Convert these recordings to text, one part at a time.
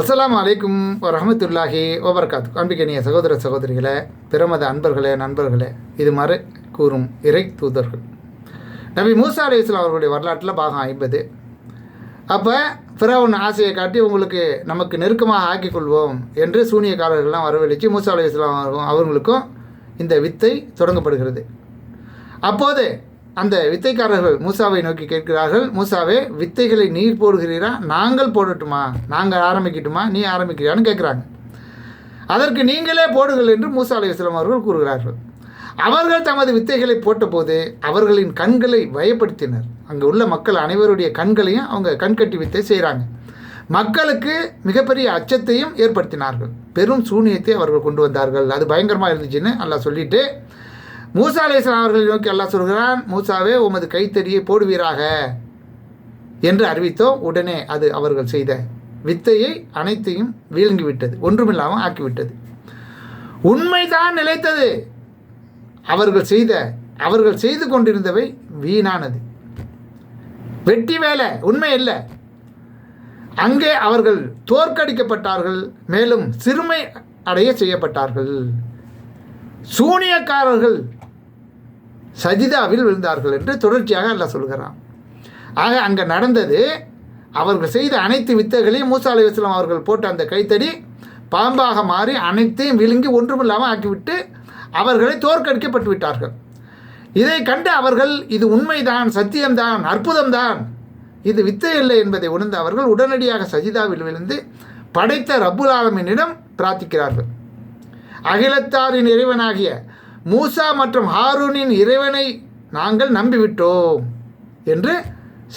அஸ்லாம் அலைக்கும் வரமத்துல்லாஹி வபர்காத்து அன்பிக்கணிய சகோதர சகோதரிகளே பிரமத அன்பர்களே நண்பர்களே இது மாதிரி கூறும் இறை தூதர்கள். நபி மூசா அலி இஸ்லாம் அவர்களுடைய வரலாற்றில் பாகம் ஐம்பது. அப்போ பிறவன் ஆசையை காட்டி உங்களுக்கு நமக்கு நெருக்கமாக ஆக்கிக்கொள்வோம் என்று சூனியக்காரர்கள்லாம் வரவழைச்சு மூசா அலி இஸ்லாம் அவர்களுக்கும் இந்த வித்தை தொடங்கப்படுகிறது. அப்போது அந்த வித்தைக்காரர்கள் மூசாவை நோக்கி கேட்கிறார்கள் மூசாவே வித்தைகளை நீர் போடுகிறீரா? நாங்கள் போடட்டுமா? நாங்கள் ஆரம்பிக்கட்டுமா? நீ ஆரம்பிக்கிறியான்னு கேட்குறாங்க. அதற்கு நீங்களே போடுங்கள் என்று மூசா அலி இஸ்லாம் அவர்கள் கூறுகிறார்கள். அவர்கள் தமது வித்தைகளை போட்டபோது அவர்களின் கண்களை பயப்படுத்தினர் அங்கே உள்ள மக்கள் அனைவருடைய கண்களையும் அவங்க கண்கட்டி வித்தை செய்கிறாங்க. மக்களுக்கு மிகப்பெரிய அச்சத்தையும் ஏற்படுத்தினார்கள். பெரும் சூனியத்தை அவர்கள் கொண்டு வந்தார்கள். அது பயங்கரமாக இருந்துச்சுன்னு நல்லா சொல்லிட்டு மூசா அலிஸ்லாம் அவர்களை நோக்கி அல்லாஹ் சொல்கிறான் மூசாவே உமது கைத்தறியை போடுவீராக என்று அறிவித்தோம் உடனே அது அவர்கள் செய்த வித்தையை அனைத்தையும் வீழ்ங்கிவிட்டது ஒன்றுமில்லாமல் ஆக்கிவிட்டது. உண்மைதான் நிலைத்தது. அவர்கள் செய்த அவர்கள் செய்து கொண்டிருந்தவை வீணானது. வெட்டி வேலை உண்மை இல்லை. அங்கே அவர்கள் தோற்கடிக்கப்பட்டார்கள் மேலும் சிறுமை அடைய செய்யப்பட்டார்கள். சூனியக்காரர்கள் சஜிதாவில் விழுந்தார்கள் என்று தொடர்ச்சியாக அல்ல சொல்கிறான். ஆக அங்கே நடந்தது அவர்கள் செய்த அனைத்து வித்தைகளையும் மூசா அலி இஸ்லாம் அவர்கள் போட்ட அந்த கைத்தடி பாம்பாக மாறி அனைத்தையும் விழுங்கி ஒன்றுமில்லாமல் ஆக்கிவிட்டு அவர்களை தோற்கடிக்கப்பட்டு விட்டார்கள். இதை கண்டு அவர்கள் இது உண்மைதான் சத்தியம்தான் அற்புதம்தான் இது வித்தை இல்லை என்பதை உணர்ந்த அவர்கள் உடனடியாக சஜிதாவில் விழுந்து படைத்த ரப்புல் ஆலமினிடம் பிரார்த்திக்கிறார்கள். அகிலத்தாரின் இறைவனாகிய மூசா மற்றும் ஹாரூனின் இறைவனை நாங்கள் நம்பிவிட்டோம் என்று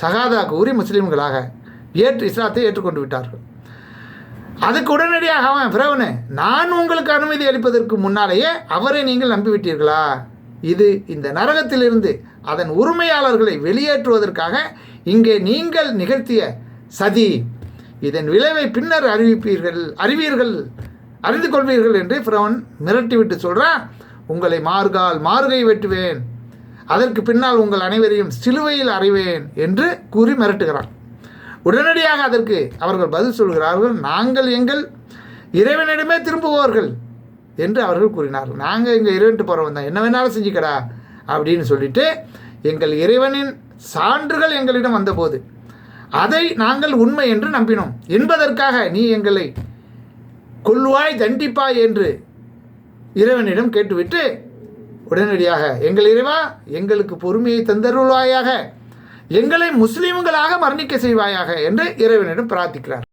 சகாதா கூறி முஸ்லீம்களாக ஏற்று இஸ்லாத்தை ஏற்றுக்கொண்டு விட்டார்கள். அதுக்கு உடனடியாக அவன் பிரவனு நான் உங்களுக்கு அனுமதி அளிப்பதற்கு முன்னாலேயே அவரை நீங்கள் நம்பிவிட்டீர்களா? இது இந்த நரகத்திலிருந்து அதன் உரிமையாளர்களை வெளியேற்றுவதற்காக இங்கே நீங்கள் நிகழ்த்திய சதி. இதன் விளைவை பின்னர் அறிவிப்பீர்கள் அறிவீர்கள் அறிந்து கொள்வீர்கள் என்று பிரவன் மிரட்டிவிட்டு சொல்கிறான் உங்களை மார்கால் மார்கை வெட்டுவேன். அதற்கு பின்னால் உங்கள் அனைவரையும் சிலுவையில் அறைவேன் என்று கூறி மிரட்டுகிறார் உடனடியாக அதற்கு அவர்கள் பதில் சொல்கிறார்கள் நாங்கள் எங்கள் இறைவனிடமே திரும்புவோர்கள் என்று அவர்கள் கூறினார்கள் நாங்கள் எங்கள் இறைவன்ட்டு போகிறவன் தான் என்ன வேணாலும் செஞ்சுக்கடா அப்படின்னு சொல்லிட்டு எங்கள் இறைவனின் சான்றுகள் எங்களிடம் வந்தபோது அதை நாங்கள் உண்மை என்று நம்பினோம். என்பதற்காக நீ எங்களை கொல்வாய் தண்டிப்பாய் என்று இறைவனிடம் கேட்டுவிட்டு உடனடியாக எங்கள் இறைவா எங்களுக்கு பொறுமையை தந்தருள்வாயாக எங்களை முஸ்லீம்களாக மரணிக்க செய்வாயாக என்று இறைவனிடம் பிரார்த்திக்கிறார்.